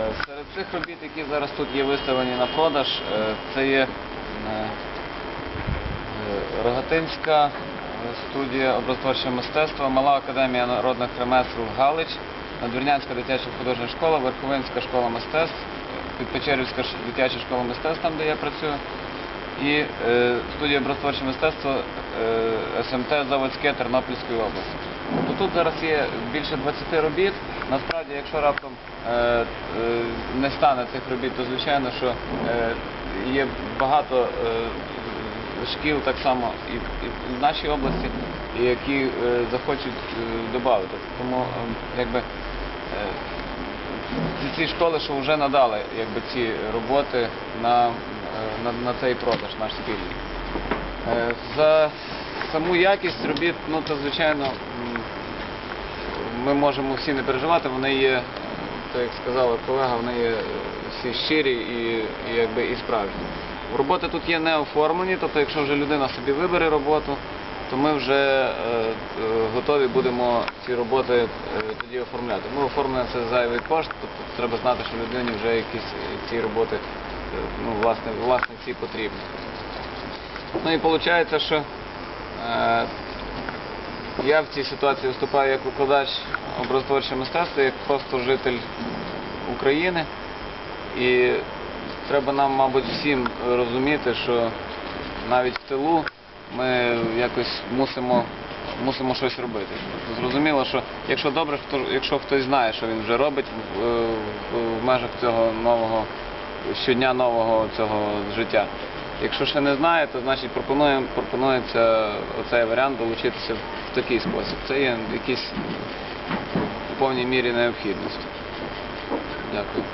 Серед цих робіт, які зараз тут є виставлені на продаж, е, це є е, е, Рогатинська студія образотворчого мистецтва, Мала академія народних ремесел Галич, Надвірнянська дитяча художня школа, Верховинська школа мистецтв, Підпечерівська дитяча школа мистецтв, там де я працюю, і студія образотворчого мистецтва СМТ Заводське Тернопільської області. Тут зараз є більше 20 робіт. Насправді, якщо раптом не стане цих робіт, то звичайно, що е, є багато е, шкіл так само і, в нашій області, які е, захочуть додати. Тому якби ці, школи, що вже надали якби, ці роботи на, на, на цей продаж наш спільний. За саму якість робіт, ну то звичайно ми можемо всі не переживати, вони є, так як сказала колега, вони є е, всі щирі і, і, якби, і справжні. Роботи тут є не оформлені, тобто якщо вже людина собі вибере роботу, то ми вже е, е, готові будемо ці роботи е, тоді оформляти. Ми оформлення це зайвий кошт, тобто треба знати, що людині вже якісь е, ці роботи ну, власне, власне ці потрібні. Ну і виходить, що е, я в цій ситуації виступаю як викладач образотворчого мистецтва, як просто житель України. І треба нам, мабуть, всім розуміти, що навіть в тилу ми якось мусимо, мусимо щось робити. Зрозуміло, що якщо добре, якщо хтось знає, що він вже робить в, в межах цього нового щодня нового цього життя. Якщо ще не знає, то значить пропонує, пропонується оцей варіант долучитися в такий спосіб. Це є якісь в повній мірі необхідність. Дякую.